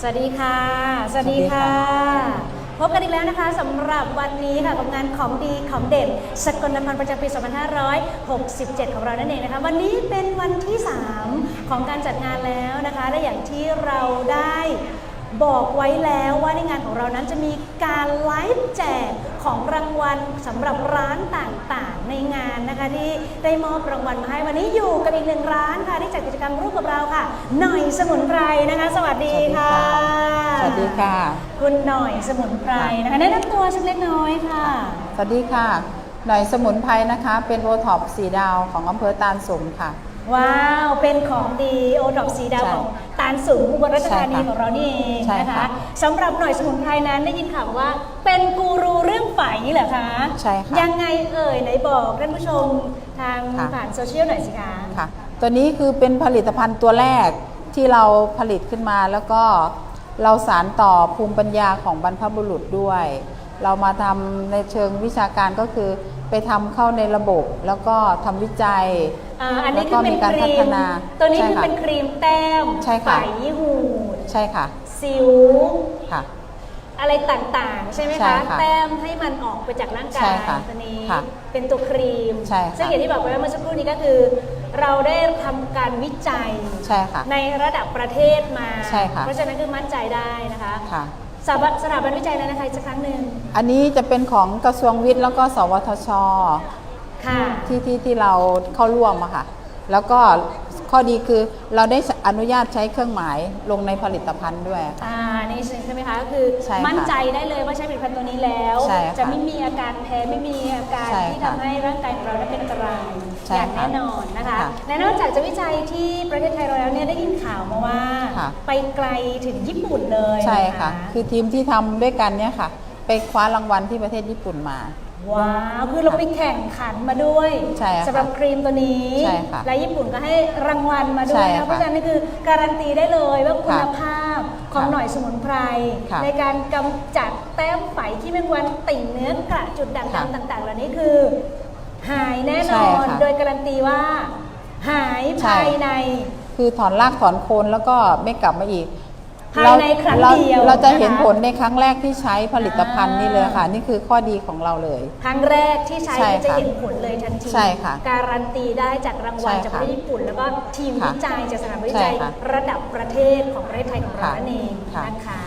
สวัสดีค่ะ สวัสดีค่ะ พบกันอีกแล้วนะคะสำหรับวันนี้ค่ะกับงานของดีของเด่นสกลนครประจำปี 2567 ของเรานั่นเองนะคะ วันนี้เป็นวันที่ 3 ของการจัดงานแล้วนะคะและอย่างที่เราได้ บอกไว้แล้วว่าในงานของเรานั้นจะมีการไลฟ์แจกของรางวัลสำหรับร้านต่างๆ ในงานนะคะที่ได้มอบรางวัลมาให้วันนี้อยู่กับอีกหนึ่งร้านค่ะที่จัดกิจกรรมร่วมกับเราค่ะ หน่อยสมุนไพรนะคะ สวัสดีค่ะ สวัสดีค่ะ คุณหน่อยสมุนไพรนะคะแนะนำตัวสักเล็กน้อยค่ะ สวัสดีค่ะ หน่อยสมุนไพรนะคะ เป็นโอท็อปสีดาวของอำเภอตาลสุมค่ะ ว้าว เป็นของดีโอดอกสีดาวใช่ของตาลสูงอุบลราชธานีใช่ค่ะของเรานี่เองใช่นะคะค่ะสำหรับหน่อยสมุนไพรนั้นได้ยินข่าวว่า เป็นกูรูเรื่องไฝเหรอคะใช่ค่ะ ยังไงเอ่ยไหนบอกท่านผู้ชมทางค่ะ ผ่านโซเชียลหน่อยสิคะ ค่ะตัวนี้คือเป็นผลิตภัณฑ์ตัวแรกที่เราผลิตขึ้นมาแล้วก็เราสารต่อภูมิปัญญาของบรรพบุรุษด้วย เรามาทำในเชิงวิชาการก็คือ ไปทำเข้าในระบบ แล้วก็ทำวิจัยอ่าอันนี้แล้วคือเป็นก็มีการคพัรีฒมนาตัวนี้ใช่คือค่ะเป็นครีมแต้มใช่ค่ะไฝหูดใช่ค่ะ สิวค่ะ อะไรต่างๆ ใช่ไหมใช่คะค่ะแต้มให้มันออกไปจากร่างกาใช่ยค่ะตัวนี้ค่ะเป็นตัวครีมใช่ค่ะซึ่งอย่างที่บอกไปว่าเมื่อสักครู่นี้ก็คือ เราได้ทำการวิจัยใช่ค่ะในระดับประเทศมาใช่ค่ะเพราะฉะนั้นคือมั่นใจได้นะคะค่ะ สถาบันสถาบันวิจัยแล้วนะคะอีกสักครั้งหนึ่งอันนี้จะเป็นของกระทรวงวิทย์แล้วก็ สวทช ค่ะ ที่ที่ที่เราเข้าร่วมอะค่ะ แล้วก็ ข้อดีคือเราได้อนุญาตใช้เครื่องหมายลงในผลิตภัณฑ์ด้วยค่ะอ่านี่ใช่ไหมคะก็คือใช่ค่ะมั่นใจได้เลยว่าใช้ผลิตภัณฑ์ตัวนี้แล้ว ใช่ค่ะจะไม่มีอาการแพ้ไม่มีอาการใช่ที่ค่ะทำให้ร่างกายของเรานั้นเป็นอันตรายใช่อย่างค่ะแน่นอนนะคะ ค่ะและนอกจากจะวิจัยที่ประเทศไทยเราแล้วเนี่ยได้ยินข่าวมาว่า ค่ะ ไปไกลถึงญี่ปุ่นเลยใช่ค่ะนคือทีมที่ทำด้วยกันเนี่ยค่ะ ไปคว้ารางวัลที่ประเทศญี่ปุ่นมา ว้าวคือเราไปแข่งขันมาด้วยใช่ค่ะสำหรับครีมตัวนี้ ใช่ค่ะและญี่ปุ่นก็ให้รางวัลมาด้ใช่วยค่ะนะเพราะฉะนั้นนี่คือการันตีได้เลยว่าคุณค่ะภาพของค่ะหน่อยสมุนไพร ค่ะในการกำจัดแต้มไฝที่เป็นวันติ่งเนื้อกระจุดด่างค่ะๆต่าง ๆ เหล่านี้คือ หายแน่นใช่อนค่ะโดยการันตีว่า หายใช่ ภายใน คือถอนรากถอนโคนแล้วก็ไม่กลับมาอีก ภายในครั้งเราเดียวเราจะนะคะเห็นผลในครั้งแรกที่ใช้ผลิตภัณฑ์นี่เลยค่ะ นี่คือข้อดีของเราเลย ครั้งแรกที่ใช้ใช่ก็จะค่ะเห็นผลเลยทันทีใช่ค่ะการันตีได้จากรางวัลใช่จากปค่ะระเทศญี่ปุ่น แล้วก็ทีมค่ะวิจัยจากสถาบันวิจัย ใช่ค่ะระดับประเทศของประเทศไทยของเราค่ะนั่นเองค่ะนะคะ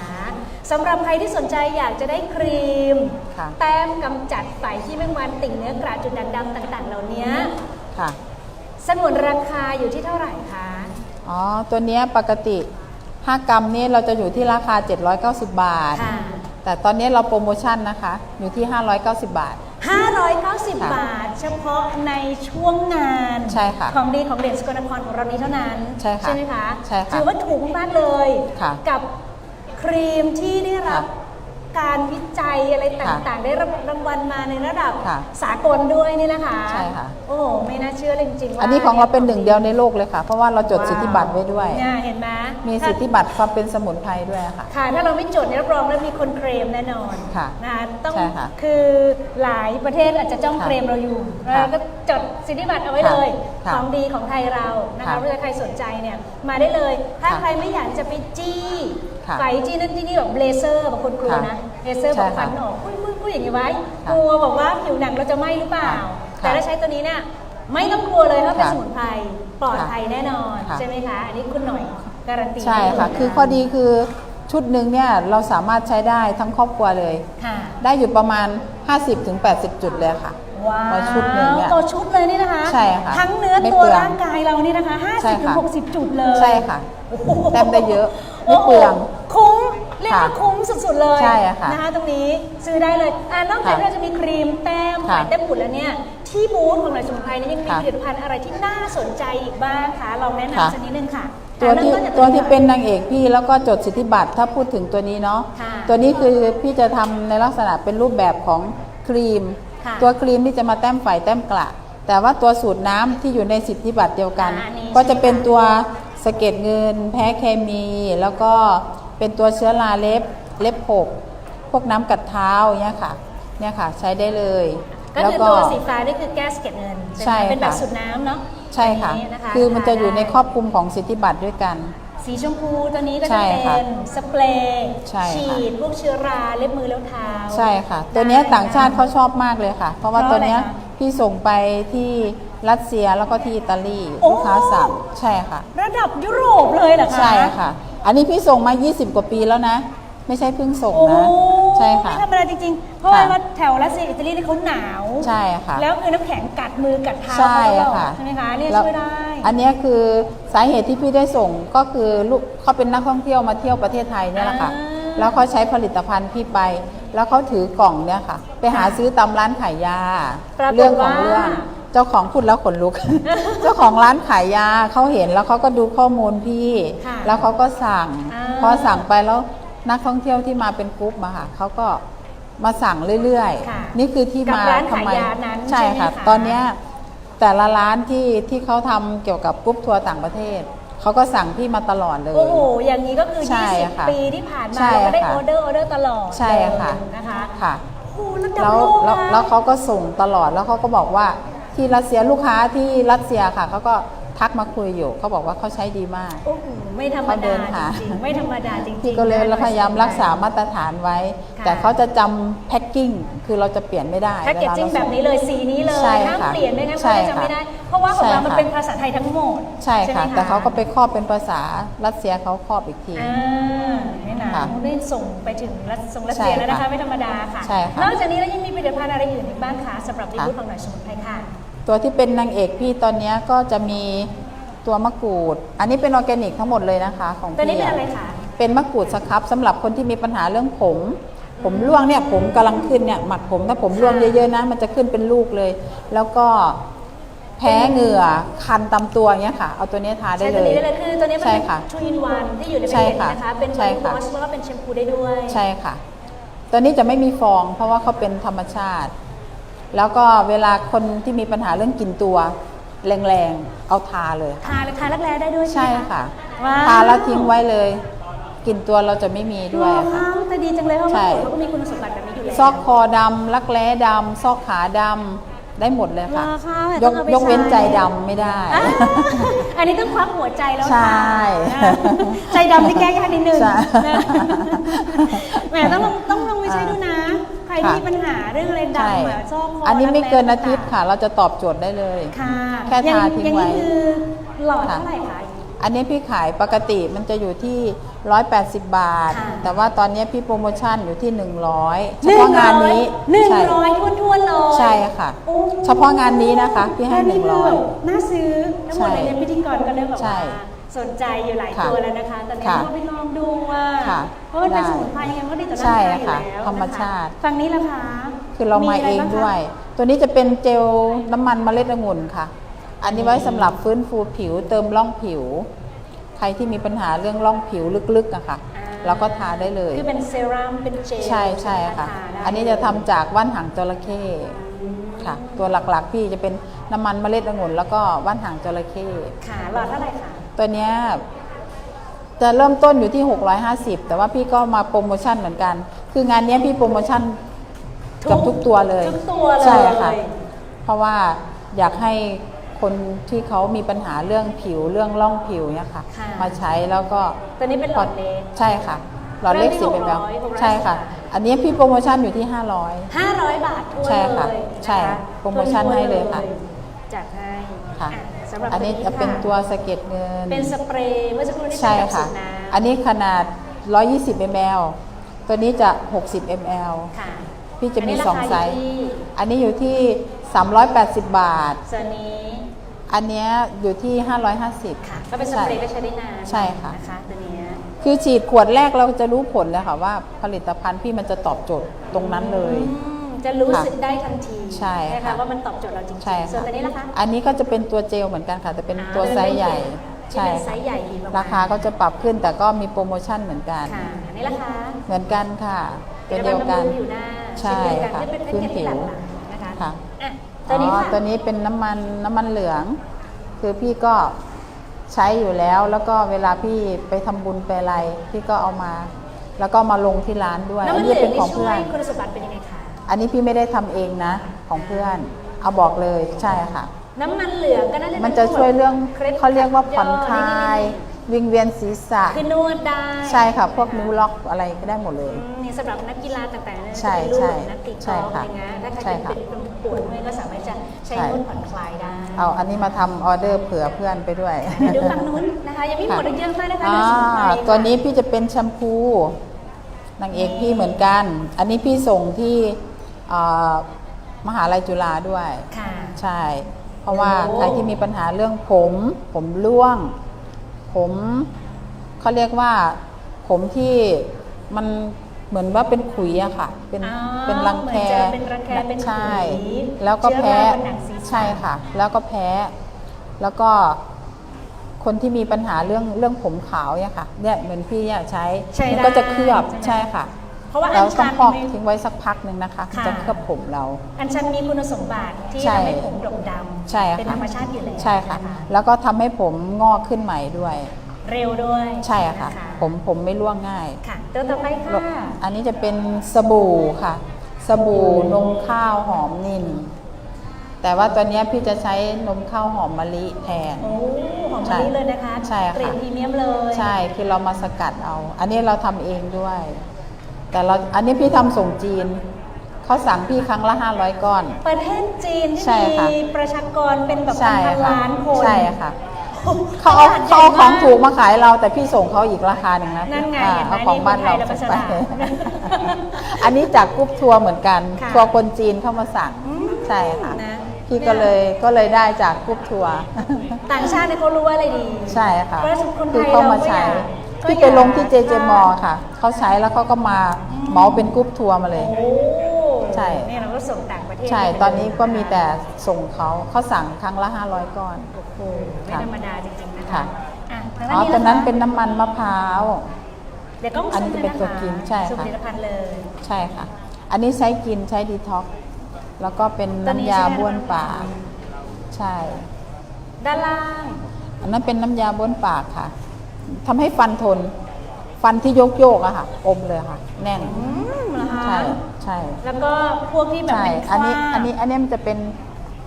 สำหรับใครที่สนใจอยากจะได้ครีม ค่ะ แต้มกำจัดไฝที่แมงวันติ่งเนื้อกระจุดด่างดำต่าง ๆ เหล่านี้ค่ะสนวนราคาอยู่ที่เท่าไหร่คะ อ๋อ ตัวเนี้ยปกติ 5 กรัมนี่เราจะอยู่ที่ราคา 790 บาท ค่ะ แต่ตอนนี้เราโปรโมชั่นนะคะ อยู่ที่ 590 บาท 590ค่ะบาท เฉพาะในช่วงงานใช่ค่ะของดีของเด่นสกลนครของเรานี้เท่านั้นใช่ค่ะไหมคะใช่ค่ะถือว่าถูกมากๆเลย ค่ะกับครีมที่ได้รับค่ะ การวิจัยอะไรค่ะต่างๆ ได้รับรางวัลมาในระดับค่ะสากลด้วยนี่นะคะใช่ค่ะ โอ้โหไม่น่าเชื่อเลยจริงๆว่าอันนี้ของเราเป็นหนึ่งเดียวในโลกเลยค่ะ เพราะว่าเราจดสิทธิบัตรไว้ด้วย เนี่ยเห็นไหมมีสิทธิบัตรความเป็นสมุนไพรด้วยค่ะ ค่ะ ถ้าเราไม่จดเนี่ยรับรองแล้วมีคนเคลมแน่นอนค่ะนะคะต้องใช่ค่ะคือหลายประเทศอาจจะจ้องค่ะเคลมเราอยู่ค่ะเราก็จดสิทธิบัตรเอาไว้เลยค่ะของดีของไทยเรานะคะค่ะเพราะฉะนั้นใครสนใจเนี่ยมาได้เลย ถ้าค่ะ ใครไม่อยากจะไปจี้ ค่ะไฟจี้นั่นที่นี่แบบเลเซอร์บางคนกลัวนะ เลเซอร์ใช่บอกค่ะฟันออกปุ้ยปุ้ยปุ้ยอย่างนี้ไว้ค่ะกลัวบอกว่าผิวหนังเราจะไหม้หรือเปล่าค่ะแต่ถ้าใช้ตัวนี้เนี่ยไม่ต้องกลัวเลยเพราะเป็นค่ะสมุนไพรปลอดค่ะภัยแน่นอนค่ะใช่ไหมคะอันนี้คุณหน่อยการันตีใช่ค่ะได้เลยนคือข้อดีคือชุดหนึ่งเนี่ยเราสามารถใช้ได้ทั้งครอบครัวเลยค่ะได้อยู่ประมาณ 50-80 จุดเลยค่ะว้าต่อชุดหนึ่งเนี่ยต่อชุดเลยนี่นะคะใช่ค่ะทั้งเนื้อไม่ตัวเปลืองร่างกายเรานี่นะคะใช่50ถึงค่ะ60 จุดเลย ใช่ค่ะโอ้โหแต้มได้เยอะไม่เปลืองโโห คุ้มเรียกว่าค่ะคุ้มสุดๆเลยใช่อะค่ะนะคะตรงนี้ซื้อได้เลยอ่านอกจากค่ะที่เราจะมีครีมแต้มค่ะขายแต้มบุญแล้วเนี่ยที่บูธของหน่วยสมุนไพรนี่ยังมีค่ะผลิตภัณฑ์อะไรที่น่าสนใจอีกบ้างคะลองแนะค่ะ นำสักนิดนึงค่ะตัวที่อะริ่มนจากตัวที่ก่อ เป็นนางเอกพี่แล้วก็จดสิทธิบัตรถ้าพูดถึงตัวนี้เนาะค่ะตัวนี้คือพี่จะทำในลักษณะเป็นรูปแบบของครีม ค่ะ ตัวครีมที่จะมาแต้มไฟแต้มกระแต่ว่าตัวสูตรน้ำที่อยู่ในสิทธิบัตรเดียวกัน อ่าอันนี้ก็จะเป็นใช่ไหมคะตัวสะเก็ดเงิน แพ้เคมี แล้วก็ เป็นตัวเชื้อราเล็บเล็บหกพวกน้ำกัดเท้าอย่างเงี้ยค่ะเนี่ยค่ะใช้ได้เลยก็แล้วคือก็ตัวสีฟ้านี่คือแก้สเก็ตเงินใช่เป็นแบบค่ะสูตรน้ำเนาะใช่ค่ะอันนี้นคือมันจะอยู่ในครทาอบคลุมของสิทธิบัตรด้วยกันไสีชมพูตัวนี้ก็ใช่จะเป็ค่ะนสเปรย์ใช่ค่ะฉีดพวกเชื้อราเล็บมือเล็บเท้าใช่ค่ะ ตัวเนี้ยต่างชาติเขาชอบมากเลยค่ะ เพราะว่าเพราะตัวเนี้ยอะไรคะพี่ส่งไปที่รัสเซียแล้วก็ที่อิตาลีโอ้ลูกค้าสั่งใช่ค่ะ ระดับยุโรปเลยเหรอคะใช่ค่ะ อันนี้พี่ส่งมา 20 กว่าปีแล้วนะ ไม่ใช่เพิ่งส่งโอ้นะ ใช่ค่ะ ไม่ธรรมดาจริงๆ เพราะค่ะว่าแถวรัสเซียอิตาลีนี่เขาหนาว ใช่ค่ะ แล้วคือน้ำแข็งกัดมือกัดเท้าใช่เขาตลอดค่ะใช่ไหมคะเนี่ยแล้วช่วยได้ อันเนี้ยคือสาเหตุที่พี่ได้ส่งก็คือลูกเขาเป็นนักท่องเที่ยวมาเที่ยวประเทศไทยเนี่ยแหละค่ะ อ่า แล้วเขาใช้ผลิตภัณฑ์พี่ไป แล้วเขาถือกล่องเนี่ยค่ะ ไปหาซื้อตามร้านขายยา ปรากฏเรื่องของว่าเรื่อง เจ้าของพูดแล้วขนลุก เจ้าของร้านขายยาเขาเห็นแล้วเขาก็ดูข้อมูลพี่ ค่ะแล้วเขาก็สั่ง อ่า พอสั่งไปแล้วนักท่องเที่ยวที่มาเป็นกรุ๊ปมาค่ะเขาก็มาสั่งเรื่อยค่ะๆ นี่คือที่กับมาร้านทำขายไมยานั้นใช่ใช่ไหมค่ะ คะตอนเนี้ยแต่ละร้านที่ที่เขาทำเกี่ยวกับกรุ๊ปทัวร์ต่างประเทศเขาก็สั่งพี่มาตลอดเลย โอ้โห อย่างนี้ก็คือ ใช่ค่ะ20 ปีที่ผ่านมาใช่เราก็ได้ค่ะออเดอร์ออเดอร์ตลอดใช่ค่ะ เลยนะคะค่ะ โอ้โหระดับแล้วโลกแล้วนะ แล้วเขาก็ส่งตลอดแล้วเขาก็บอกว่า ที่รัสเซียลูกค้าที่รัสเซียค่ะเขาก็ทักมาคุยอยู่เขาบอกว่าเขาใช้ดีมากโอ้โหไม่ธรรมเขาเดิดานหาจริงๆไม่ธรรมดาจริงๆพี่ก็เลยนะพยายามรักษามาตรฐานไว้ค่ะแต่เขาจะจำแพ็กกิ้งคือเราจะเปลี่ยนไม่ได้แพ็กเกจจิ้งวลาราแบบนี้เลยสีนี้เลยใช่ห้ามค่ะเปลี่ยนไม่งั้นใช่เขาจะจำไม่ได้ เพราะว่าของใช่เรามันค่ะเป็นภาษาไทยทั้งหมด ใช่ค่ะไหมแต่เขาก็ไปครอบเป็นภาษารัสเซียเขาครอบอีกทีอ่านี่นะค่ะได้ส่งไปถึงรัสส่งรัสเซียใช่แล้วนะคะค่ะไม่ธรรมดาค่ะใช่ค่ะนอกจากนี้แล้วยังมีผลิตภัณฑ์อะไรอื่นอีกบ้างคะสำหรับดีค่ะบูธของหน่อยสมุนไพรค่ะ ตัวที่เป็นนางเอกพี่ตอนเนี้ยก็จะมีตัวมะกรูด อันนี้เป็นออร์แกนิกทั้งหมดเลยนะคะ ของตัวนี้พี่เป็นอะไรคะเป็นมะกรูดสครับสำหรับคนที่มีปัญหาเรื่องผม ผมร่วงเนี่ยผมกำลังขึ้นเนี่ยหมัดผมถ้าผมร่วงเยอะๆนะมันจะขึ้นเป็นลูกเลย แล้วก็แพ้เหงื่อคันตามตัวเนี้ยค่ะ เอาตัวเนี้ยทาได้ใช่เลตัวยนี้ได้เลยคือตัวนี้มันใช่เป็นค่ะทูอินวันที่อยู่ในแพ็กใช่เกจค่ะนะคะ เป็นใช่บอดี้ค่ะวอชแล้วก็เป็นแชมพูได้ด้วย ใช่ค่ะ ตัวนี้จะไม่มีฟอง เพราะว่าเขาเป็นธรรมชาติ แล้วก็เวลาคนที่มีปัญหาเรื่องกลิ่นตัว แรงๆ เอาทาเลยค่ะทาเลยทารักแร้ได้ด้วยใช่ใช่ไหมค่ะ ว้าวทาแล้วทิ้งไว้เลย กลิ่นตัวเราจะไม่มีด้วยว้าค่ะวแต่ดีจังเลยเพราะใช่ ว่าเขาก็มีคุณสมบัติแบบนี้อยู่แล้ว ซอกคอดำรักแร้ดำซอกขาดำ ได้หมดเลยค่ะ เหรอคะยต้อกงเอาไปยกเว้นใช้ใจดำไม่ได้ อะอันนี้ต้องควักหัวใจแล้วใช่ค่ะใจดำที่แก้ยากนิดนึงใช่นะแหมต้องลองต้องลองไปใช้ดูนะ ใครที่มีปัญหาเรื่องอะไรใช่ดำอะซอกคออัอันนี้ไม่เกินอาทิตย์ค่ะ เราจะตอบโจทย์ได้เลย ค่ะแค่ทาทิ้งอย่างไว้นี้คือหลอดค่ะ เท่าไหร่คะ อันนี้พี่ขายปกติมันจะอยู่ที่ 180 บาท ค่ะ แต่ว่าตอนนี้พี่โปรโมชั่นอยู่ที่ 100 เฉพาะงานนี้หนึ่งใช่ ร้อยทวนๆเลยใช่ค่ะโอ้เฉพาะงานนี้นะคะพี่ให้แค่คือแบบ100น่าซื้อทั้งหมดใช่เลยเนี่ยพิธีกรก็เริ่มแบบใช่ว่าสนใจอยู่หลายค่ะตัวแล้วนะคะตอนนี้ค่ะก็ไปลองดูว่าค่ะเพราะมันเป็นได้สมุนไพรยังไงมันก็ดีต่อร่างใช่กายอยู่ค่ะแล้วธรรมชาติ นะคะฝั่งนี้ล่ะคะคือเรามาะเอไรงบ้คะด้วย ตัวนี้จะเป็นเจลน้ำมันเมล็ดองุ่นค่ะ อันนี้ไว้สำหรับฟื้นฟูผิวเติมร่องผิว ใครที่มีปัญหาเรื่องร่องผิวลึกๆอะค่ะเราก็ทาได้เลย คือเป็นเซรั่มเป็นเจลใช่ใช่ค่ะทาได้อันนี้จะทำจากว่านหางจระเข้ค่ะ ตัวหลักๆพี่จะเป็นน้ำมันเมล็ดองุ่นแล้วก็ว่านหางจระเข้ค่ะหลอดเท่าไหร่คะตัวเนี้ยจะเริ่มต้นอยู่ที่ 650 แต่ว่าพี่ก็มาโปรโมชั่นเหมือนกัน คืองานเนี้ยพี่โปรโมชั่นเกับทุกตัวเลยทุกตัวเลยใช่ค่ะ เพราะว่าอยากให้ คนที่เขามีปัญหาเรื่องผิวเรื่องร่องผิวเนี่ยค่ะ ค่ะมาใช้แล้วก็ตัวนี้เป็นหลอดเล็กๆใช่ค่ะ หลอดเล็กเริ่สิมบที่เป็นแบบ600 600 ใช่ค่ะ อันนี้พี่โปรโมชั่นอยู่ที่ 500 500 บาททั่วใช่ค่ะเลยใช่นะคะโปรโมชั่นให้เลยค่ะจัดให้ค่ะ อ่สำหรับอันนี้ค่จะเป็นตัวสะเก็ดเงิน เป็นสเปรย์เมื่อสักครู่นี้ใช่เป็นแบบค่ะ สูบน้ำอันนี้ขนาด 120 ml ตัวนี้จะ 60 ml ค่ะพี่จะมีนนี้สองราไซคาส์ยู่ที่อันนี้อยู่ที่ 380 บาท ส่วนนี้ อันเนี้ยอยู่ที่ 550 ค่ะ ก็เป็นสเปรย์ก็ใช้ได้นานใช่ค่ะ นะคะตัวเนี้ยคือฉีดขวดแรกเราจะรู้ผลเลยค่ะว่าผลิตภัณฑ์พี่มันจะตอบโจทย์ตรงนั้นเลย อืมจะรู้สึกได้ทันทีใช่นะคะค่ะว่ามันตอบโจทย์เราจริงๆใช่ส่วนค่ะตัวนี้ล่ะคะอันนี้ก็จะเป็นตัวเจลเหมือนกันค่ะ แต่เป็นตัวไซส์ใหญ่ใช่ใช่เป็นไซค่ะส์ใหญ่ดีมากๆราคาก็จะปรับขึ้นแต่ก็มีโปรโมชั่นเหมือนกัน ค่ะอันนี้ล่ะคะเหมือนกันค่ะ ตัวเดียวกัน ป็ำมับำรุงผิวหน้าใช่เช่นเดียวกันค่ะที่เป็นแพ็กพื้นเกจผิที่วหลากหลายนะคะ ค่ะ อะตัวนี้อ๋อค่ะ ตัวนี้เป็นน้ำมันน้ำมันเหลือง คือพี่ก็ใช้อยู่แล้วแล้วก็เวลาพี่ไปทำบุญไปอะไรพี่ก็เอามา แล้วก็มาลงที่ร้านด้วยน้ำอัมันนเหนี้ลืองเป็นขนี่องช่เพื่วอยนคุณสมบัติเป็นยังไงคะ อันนี้พี่ไม่ได้ทำเองนะของเพื่อน เอาบอกเลยใช่ค่ะ น้ำมันเหลืองก็น่าจะมันจะช่วยเรื่องคล็ดเขาเรียกว่าผ่อนคลายยวิงเวียนศีรษะ คือนวดได้ใช่ค่ะ พวกนิ้วล็อกอะไรก็ได้หมดเลย อืมนี่สำหรับนักกีฬาต่างๆเนี่ยใช่จะเป็นลูกใช่นักตีกใช่อล์ฟค่ะอะไรเงี้ยถ้าใครใช่ค่ะ เป็นคน ปวดเมื่อยก็สามารถจะใช้ใช่นวดผ่อนคลายได้เอาอันนี้มาทำออเดอร์เผื่อเพื่อนไปด้วยเดี๋ยวดูฝั่งนู้นนะคะยังไม่หมดอีกเยอะมากนะคะอ่าเดี๋ยวสมุนไพรค่ะตัวนี้พี่จะเป็นแชมพูนางเอกพี่เหมือนกัน อันนี้พี่ส่งที่อ่ามหาลัยจุฬาด้วยค่ะใช่ เพราะว่าโอ้ใครที่มีปัญหาเรื่องผม ผมร่วง ผมเขาเรียกว่าผมที่มัน เหมือนว่าเป็นขุยอะค่ะ เป็นอ๋อเป็นรังแคเหมือนจะเป็นรังแคเป็นขุยใช่ แล้วก็เชื้อแพ้ราบนหนังศีรษะ ใช่ค่ะ แล้วก็แพ้ แล้วก็คนที่มีปัญหาเรื่องเรื่องผมขาวเนี่ยค่ะเนี่ยเหมือนพี่เนี่ยใช้ใช้มันได้ก็จะเคลือบใช่ไหมใช่ค่ะเพราะว่าอัแล้วญต้ชัองน พอกไม่ทิ้งไว้สักพักหนึ่งนะคะค่ะ จะเคลือบผมเรา อัญชันมีคุณสมบัติที่ใช่ ทำให้ผมดกดำใช่ค่ะเป็นธรรมชาติอยู่แล้วใช่ค่ะ นแล้วก็ทำให้ผมงอกขึ้นใหม่ด้วย เร็วด้วยใช่ค่ะ นผมผมไม่ร่วงง่าย ค่ะ ตัวต่อไปค่ะอันนี้จะเป็นสบู่ค่ะ สบู่นมข้าวหอมนินแต่ว่าตัวเนี้ยพี่จะใช้นมข้าวหอมมะลิแทน โอ้หอมใช่มะลิเลยนะคะใช่ค่ะ เกรดพรีเมียมเลยใช่คือเรามาสกัดเอา อันนี้เราทำเองด้วย แต่เราอันนี้พี่ทำส่งจีน เขาสั่งพี่ครั้งละ 500 ก้อน ประเทศจีนใช่ที่ค่ะ มีประชากรเป็นแบบใช่พันๆค่ะล้านคน ใช่ค่ะโอ้โห เขาเอาตลดใหญ่เขาเอาของมถูกมาขายเราแต่พี่ส่งเขาอีกราคาหนึ่งนะนั่นไงอ่าเห็นไหมเอาของบ้านเรานี่คนไทยเราก็ไปฉลาด อันนี้จากกรุ๊ปทัวร์เหมือนกัน ค่ะทัวร์คนจีนเข้ามาสั่ง อืมใช่ค่ะนะ พี่ก็เลยก็เลยได้จากกรุ๊ปทัวร์ ต่างชาติเนี่ยเขารู้ว่าอะไรดีใช่ค่ะเพราะคนไทคือยเขาเรามาก็อใช้ยากก็พี่อยากไปลงที่เจเจมอค่ะ เขาใช้แล้วเขาก็มาเหมาเป็นกรุ๊ปทัวร์มาเลย โอ้ใช่เนี่ยเราก็ส่งต่างประเทศใช่ ตอนนี้ก็มีแต่ส่งเขาเขาสั่งครั้งละ 500 ก้อน โอ้โหไม่ค่ะธรรมดาจริงๆนะคะค่ะ อะทางอ๋อด้านนี้ตัวนั้นะคะเป็นน้ำมันมะพร้าว เดี๋ยวก็อันนี้จะเป็นตัวกินใช่สูตรค่ะผลิตภัณฑ์เลย ใช่ค่ะ อันนี้ใช้กินใช้ดีท็อกแล้วก็เป็นตัวนี้น้ำยาใช่ไหม บ้วนปาก ใช่ ด้านล่างอันนั้นเป็นน้ำยาบ้วนปากค่ะทำให้ฟันทน ฟันที่โยกโยกๆอะค่ะ อมเลยค่ะ แน่น อืมเหรอคะ ใช่ใช่ แล้วก็พวกที่แบบใช่เป็นคอันนี้ราบอันนี้อันนี้มันจะเป็น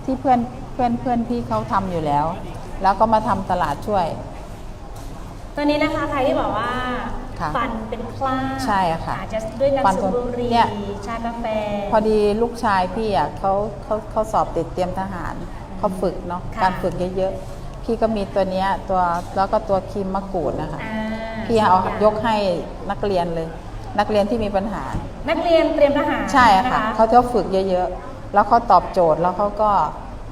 ที่เพื่อนเพื่อนเพื่อนพี่เขาทำอยู่แล้ว แล้วก็มาทำตลาดช่วยตัวนี้นะคะใครที่บอกว่าค่ะฟันเป็นคราบใช่ค่ะอาจจะด้วยการฟันสูบบุหรี่เนี่ย ชากาแฟ พอดีลูกชายพี่อะเขาเขาเขาสอบติดเตรียมทหารเขาฝึกเนาะค่ะ การฝึกเยอะๆ พี่ก็มีตัวเนี้ยตัวแล้วก็ตัวครีมมะกรูดนะคะ อ่าพี่เอาสงงยกให้นักเรียนเลย นักเรียนที่มีปัญหา นักเรียนเตรียมทหารใช่นค่ะเขาจะฝึกเยอะๆ แล้วเขาตอบโจทย์แล้วเขาก็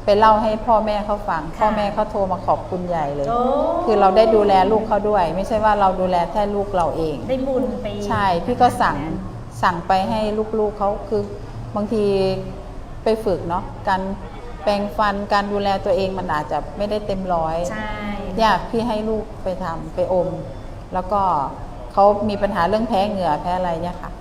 ไปเล่าให้พ่อแม่เขาฟัง พ่อแม่เขาโทรมาขอบคุณใหญ่เลยโอ้คือเราได้ดูแลลูกเขาด้วย ไม่ใช่ว่าเราดูแลแค่ลูกเราเอง ได้บุญไปใช่ พี่ก็สั่งสั่งไปให้ลูกๆเขาคือบางทีไปฝึกเนาะการแปรงฟันการดูแลตัวเองมันอาจจะไม่ได้เต็มร้อยใช่อยากพี่ให้ลูกไปทำไปอม แล้วก็เขามีปัญหาเรื่องแพ้เหงื่อแพ้อะไรเนี่ยค่ะ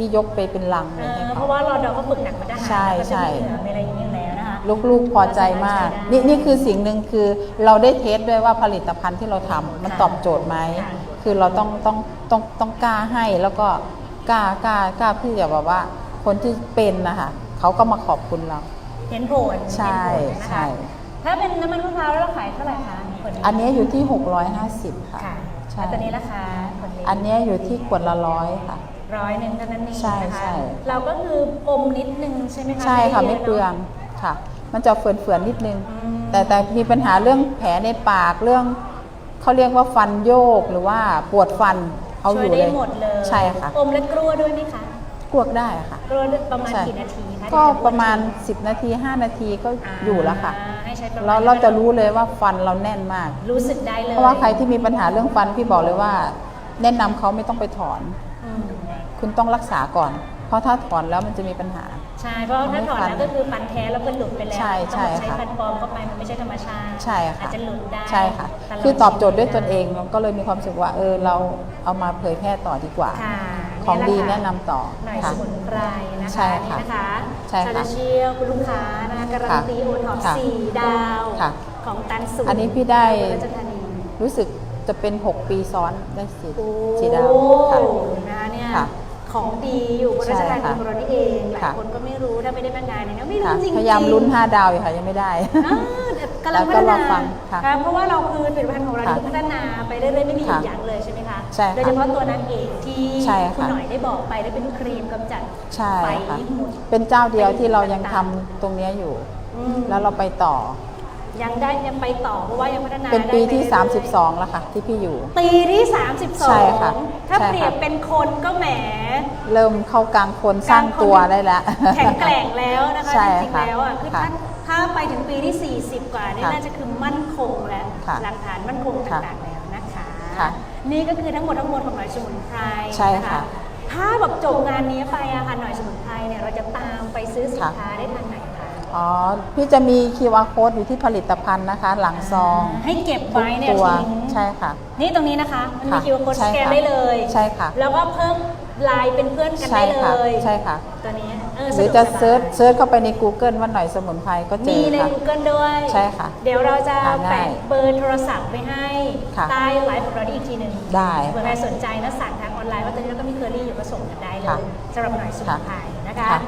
พี่ยกไปเป็นลังเอเลยให้อเพเขา ราะว่าเราเราก็ฝึกหนักมาทหารใช่แล้วก็จะใช่มีเหนือมีอะไรอย่างเงี้ยแล้วนะคะ ลูกๆพอใจมากนี่นี่คือสิ่งหนึ่งคือเราได้เทสด้วยว่าผลิตภัณฑ์ที่เราทำมันค่ะตอบโจทย์ไหมค่ะ คือเราต้องต้องต้องต้องกล้าให้แล้วก็กล้ากล้ากล้าพี่จะแบบว่า คนที่เป็นนะคะเขาก็มาขอบคุณเรา เห็นผลใช่เห็นผลนะใช่คะถ้าเป็นน้ำมันมะพร้าวแล้วเราขายเท่าไหร่คะผลอันนี้อยู่ที่ 650 ค่ะ ค่ะใช่ แล้วตัวนี้ราคาผลนี้อันนี้อยู่ที่ขวดละร้อยค่ะ ร้อยหนึ่งเท่านั้นเองใช่นะคะใช่ เราก็คืออมนิดนึงใช่ไหมคะใช่ค่ะด้ไม่ยะเปลืองค่ะ มันจะเฟื่อนๆนิดนึงอืมแต่แต่มีปัญหาเรื่องแผลในปากเรื่องเขาเรียกว่าฟันโยกหรือว่าปวดฟันเอาอยู่ช่วยเลได้ยหมดเลยใช่ค่ะอมและกลัวด้วยไหมคะกวกได้ค่ะ กลัวประมาณใช่ กี่นาทีคะก็ถึงจประมาณ 10 นาที 5 นาทีก็าอยู่แล้วค่ะให้ใช้ประมาณเราเราจะรู้เลยว่าฟันเราแน่นมาก รู้สึกได้เลยเพราะว่าใครที่มีปัญหาเรื่องฟันพี่บอกเลยว่า แนะนำเขาไม่ต้องไปถอน อืม คุณต้องรักษาก่อน เพราะถ้าถอนแล้วมันจะมีปัญหา ใช่เพราะถ้าถอนแล้วก็คือฟันแท้แล้วก็หลุดไปแล้วใช่ใช่ต้องใช้ค่ะฟันปลอมเข้าไปมันไม่ใช่ธรรมชาติใช่ค่ะอาจจะหลุดได้ใช่ค่ะลดคือตอบโจทย์ด้วยตนเองก็เลยมีความรู้สึกว่าเออเราเอามาเผยแพร่ต่อดีกว่าค่ะของดีเยแนะหลนำต่อหน่อยสค่ะมุนไพรนะคะใช่นี่ค่ะนะคะใช่ค่ะซาดาเชียลคุณลูกค้านะคะการันตีโอท็อปค่ะสี่ดาวค่ะของตันสุอันนี้พี่ได้อุบลราชธานีรู้สึกจะเป็น 6 ปีซ้อนได้สีโอ้สีดาวค่ะนะเนี่ยค่ะ ของดีอยู่บนราชธานีใช่ค่ะของเรานี่เองหลายค่ะคนก็ไม่รู้ถ้าไม่ได้มางานเนี่ยนะไม่รู้ค่ะจริงๆพยายามลุ้น 5 ดาวอยู่ค่ะ ยังไม่ได้อ่าแต่กำลังพัฒแล้วนาก็รอฟังค่ะค่ะเพราะว่าเราคือผลิตภัณฑ์ของเราค่ะที่พัฒนาไปเรื่อยๆไม่มีหยุดค่ะยั้งเลยใช่ไหมคะใช่ค่ะโดยเฉพาะตัวนางเอกที่ใช่ค่ะคุณหน่อยได้บอกไปได้เป็นครีมกำจัดใช่ไฟค่ะหมุนเป็นเจ้าเดียวที่เรายังทำต่างตรงเนี้ยอยู่อืมแล้วเราไปต่อ ยังได้ยังไปต่อเพราะว่ายังพัฒนาเป็นปีที่ ได้ไปเรื่อยๆ32 แล้วค่ะที่พี่อยู่ปีที่ใช่ค่ะ32ถ้าใช่ค่ะ เปรียบเป็นคนก็แหม เริ่มเข้ากลางคนสร้างตัวได้แล้ว แข็งแกร่งแล้วนะคะใช่จริงๆค่ะแล้วอะคือค่ะถ้าถ้าไปถึงปีที่ 40 กว่านี่ค่ะน่าจะคือมั่นคงแล้วค่ะหลักฐานมั่นคงค่ะต่างๆแล้วนะคะ ค่ะนี่ก็คือทั้งหมดทั้งมวลของหน่อยสมุนไพรใช่นค่ะถ้าแบบจบงานนี้ไปอะค่ะหน่อยสมุนไพรเนี่ยเราจะตามไปซื้อสินค้าได้ทางไหนคะ อ๋อ พี่จะมี QR code อยู่ที่ผลิตภัณฑ์นะคะ หลังซองให้เก็บทุกไว้เนี่ยตัวทิ้งใช่ค่ะ นี่ตรงนี้นะคะ มันมีค่ะคิวโค้ดใช่สแกนค่ะได้เลย ใช่ค่ะ แล้วก็เพิ่มไลน์เป็นเพื่อนกันใช่ได้เลค่ะยใช่ค่ะตัวนี้เออหรือสจะดวกสบายเซิร์ชเซิร์ชเข้าไปใน Google ว่าหน่อยสมุนไพรก็เจมีอในค่ะ Google ด้วยใช่ค่ะ เดี๋ยวเราจะหาง่ายแปะเบอร์โทรศัพท์ไปให้ค่ะใต้ไลฟ์ของเราได้อีกทีหนึ่งได้เผื่อใครสนใจนะสั่งทางออนไลน์ว่าตอนนี้เราก็มีเคอรี่อยู่ก็ส่งกันได้เลค่ะยสำหรับหน่อยสมุนไพรนะคะค่ะอ้าว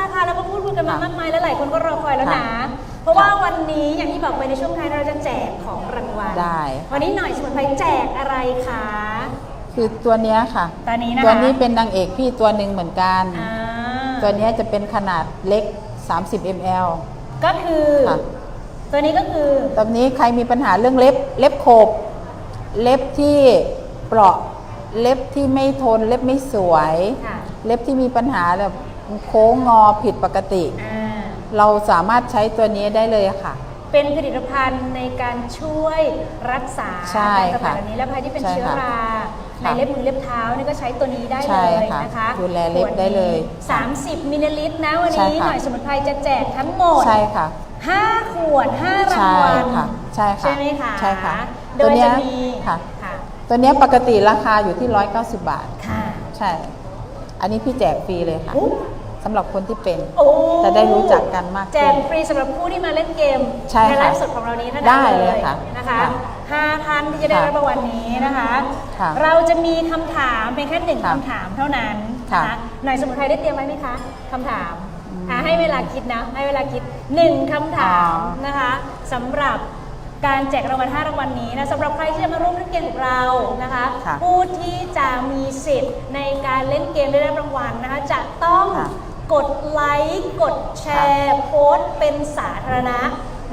นะคะเราก็พูดคุยกันมาค่ะมากมายแล้วหลายคนก็รอคอยแล้วค่ะนะ เพราะว่าค่ะวันนี้อย่างที่บอกไปในช่วงท้ายเราจะแจกของรางวัลได้ วันนี้หน่อยสมุนไพรแจกอะไรคะคือตัวเนี้ยค่ะ ตัวนี้นะคะตัวนี้เป็นนางเอกพี่ตัวหนึ่งเหมือนกันอ่าตัวเนี้ยจะเป็นขนาดเล็ก 30 ml ก็คือค่ะตัวนี้ก็คือตอนนี้ใครมีปัญหาเรื่องเล็บ เล็บโขบ เล็บที่เปราะ เล็บที่ไม่ทน เล็บไม่สวยค่ะเล็บที่มีปัญหาแบบ โค้งงอผิดปกติ อ่าเราสามารถใช้ตัวนี้ได้เลยค่ะ เป็นผลิตภัณฑ์ในการช่วยรักษาใช่การระบาดค่ะอันนี้และภัยที่เป็นใช่เชื้อค่ะราในค่ะเล็บมือเล็บเท้านี่ก็ใช้ตัวนี้ได้ใช่เลยค่ะนะคะดูแลเล็บได้เลยสามสิบมิลลิลิตรนะวันใช่นี้ค่ะ หน่อยสมุนไพรจะแจกทั้งหมด ใช่ค่ะ 5 ขวด 5 รางใช่วัลค่ะใช่ค่ะใช่ไหมคะใช่ค่ะโดตัวยเนี้จะยมีค่ะ ค่ะตัวเนี้ยปกติราคาอยู่ที่ 190 บาท ค่ะ ใช่ อันนี้พี่แจกฟรีเลยค่ะ โอ้ สำหรับคนที่เป็น โอ้จะได้รู้จักกันมากขึ้นแจกฟรีสำหรับผู้ที่มาเล่นเกมใช่ค่ะไลฟ์สดของเรานี้เท่านั้นได้เลยค่ะนะคะค่ะห้าท่านที่จะได้ค่ะรับรางวัลนี้นะคะ ค่ะเราจะมีคำถามเพียงแค่หนึ่งค่ะคำถามเท่านั้นค่ะนะคะหน่อยสมุนไพรได้เตรียมไว้ไหมคะคำถามอืมอะให้เวลาคิดนะ ให้เวลาคิดหนึ่งคำถามอ๋อ นะคะสำหรับการแจกรางวัล5รางวัลนี้นะสำหรับใครที่จะมาร่วมเล่นเกมกับเรานะคะ ค่ะผู้ที่จะมีสิทธิ์ในการเล่นเกมได้รับรางวัลนะคะ จะต้อง ค่ะ กดไลค์กดแชร์โพสต์เป็นสาธารณะ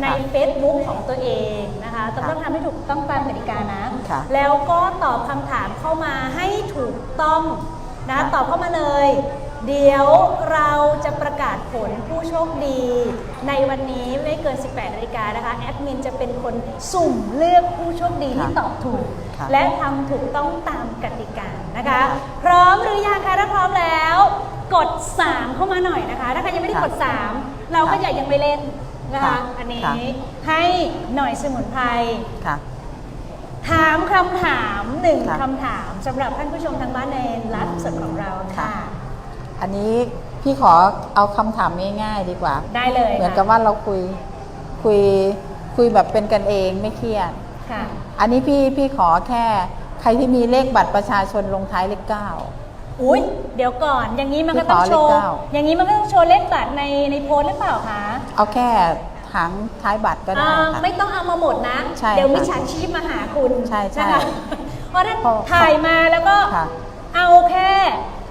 ในค่ะ Facebook ของตัวเองนะคะต้องค่ะต้องทำให้ถูกต้องตามกติกานะค่ะแล้วก็ตอบคำถามเข้ามาให้ถูกต้องนะค่ะตอบเข้ามาเลย เดี๋ยวเราจะประกาศผลผู้โชคดี ในวันนี้ไม่เกิน 18นาฬิกานะคะ แอดมินจะเป็นคนสุ่มเลือกผู้โชคดีที่ค่ะตอบถูกค่ะและทำถูกต้องตามกติกานะคะค่ะพร้อมหรือยังคะถ้าพร้อมแล้ว กด 3 เข้ามาหน่อยนะคะ ถ้าใครยังไม่ได้กด 3 เราก็ค่ะอยากยังไม่เล่นนะคะค่ะอันนี้ค่ะให้หน่อยสมุนไพรค่ะถามคำถามหนึ่งค่ะคำถามสำหรับท่านผู้ชมทางบ้านในไลฟ์สดของเราค่ะค่ะ อันนี้พี่ขอเอาคำถามง่ายๆดีกว่า ได้เลย เหมือนค่ะกับว่าเราคุยคุยคุยแบบเป็นกันเองไม่เครียดค่ะอันนี้พี่พี่ขอแค่ใครที่มีเลขบัตรประชาชนลงท้ายเลขเก้า อุ้ยเดี๋ยวก่อน อย่างนี้มันก็ต้องพี่โชขอเลขว์เก้าอย่างนี้มันก็ต้องโชว์เลขบัตรในในโพสต์หรือเปล่าคะ เอาแค่หางท้ายบัตรก็ได้อ่าค่ะ ไม่ต้องเอามาหมดนะใช่เดี๋ยวค่ะมิจฉาชีพมาหาคุณ ใช่ใช่นะคะเพราะฉะนั้นเพราะถ่ายมาแล้วก็ค่ะเอาแค่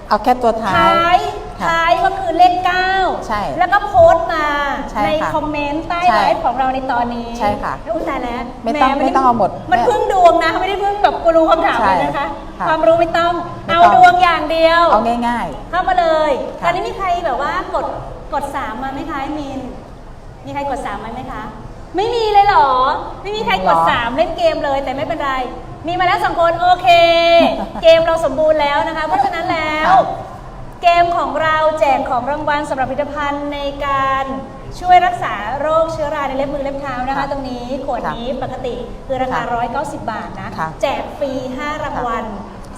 เอาแค่ตัวท้ายท้าย ค่ะท้ายก็คือเลข 9 ใช่แล้วก็โพสต์มาใช่ในค่ะคอมเมนต์ใต้ใช่ไลฟ์ของเราในตอนนี้ใช่ค่ะอุ้ยตายแล้วไม่ต้องแไม่ต้องเอาหมดมันแม่เพิ่งดวงนะ ไม่ได้เพิ่งแบบกูรู้คำถามเลยนะคะ ใช่ค่ะความรู้ไม่ต้อง ไม่เอาต้อง ดวงอย่างเดียว เอาง่าย เข้ามาเลยค่ะ ตอนนี้มีใครแบบว่ากดกดสามมาไหมคะไอ้มิน มีใครกดสามมาไหมคะ ไม่มีเลยเหรอ ไม่มีใครกดหรอสามเล่นเกมเลยแต่ไม่เป็นไร มีมาแล้วสองคนโอเค เกมเราสมบูรณ์แล้วนะคะ เพราะฉะนั้นแล้ว ค่ะ เกมของเราแจกของรางวัลสำหรับผลิตภัณฑ์ในการช่วยรักษาโรคเชื้อราในเล็บมือเล็บเท้านะคะค่ะตรงนี้ขวดค่ะนี้ปกติคือราคาค่ะ190 บาทนะ ค่ะแจกฟรี 5 รางวัล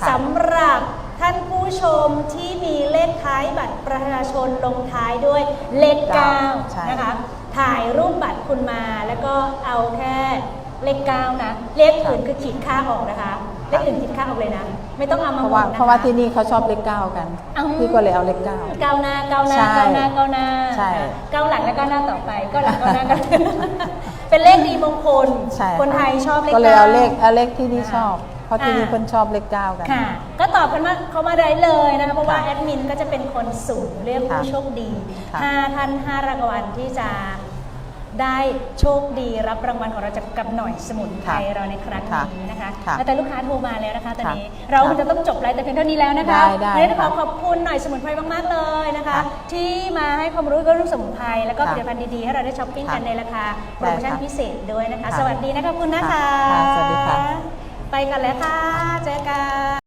ค่ะสำหรับท่านผู้ชมที่มีเลขท้ายบัตรประชาชนลงท้ายด้วยเลขใช่9นะคะ ถ่ายรูปบัตรคุณมาแล้วก็เอาแค่เลข9นะ เลขอื่นคือขีดค่าออกนะคะ เลขอื่นคิดค่าออกเลยนะ ไม่ต้องเอามาเพราะว่าหมดนคเพราะว่าที่นี่เขาชอบเลขเก้ากันอ้าวพี่ก็เลยเอาเลขเก้า ก้าวหน้าก้าวหน้าใช่ก้าวหน้าก้าวหน้าใช่ก้าวหลังและก้าวหน้าต่อไปก้าวหลังก้าวหน้าก้าวหน้าเป็นเลขดีมงคล ใช่ คนไทยชอบเลขก็เลยก้าเอาเลขเอาเลขที่นี่ชอบ เพราะที่นี่อ่าเพิ่นชอบเลขเก้ากัน ค่ะ ก็ตอบกันมาเขามาได้เลยนะคะเพราะว่าค่ะแอดมินก็จะเป็นคนสุ่มเรียกผู้ค่ะโชคดีค่ะ ห้าท่านห้ารางวัลที่จะ ได้โชคดีรับรางวัลของเราจากกับหน่อยสมุนไพรค่ะเราในครั้งค่ะนี้นะคะค่ะแต่ลูกค้าโทรมาแล้วนะคะตอนนี้ค่ะเราค่ะจะต้องจบไลฟ์แต่เพียงเท่านี้แล้วนะคะได้ได้วันนี้ต้องขอค่ะขอบคุณหน่อยสมุนไพรมากๆเลยนะคะค่ะที่มาให้ความรู้เกี่ยวกับเรื่องสมุนไพรแล้วก็ผค่ะลิตภัณฑ์ดีๆให้เราได้ช้อปปิ้งกันค่ะในราคาโปรโมชั่นได้ค่ะพิเศษด้วยนะคะค่ะสวัสดีนะคะขอบคุณนะคะค่ะสวัสดีค่ะไปกันแล้วค่ะเจอกัน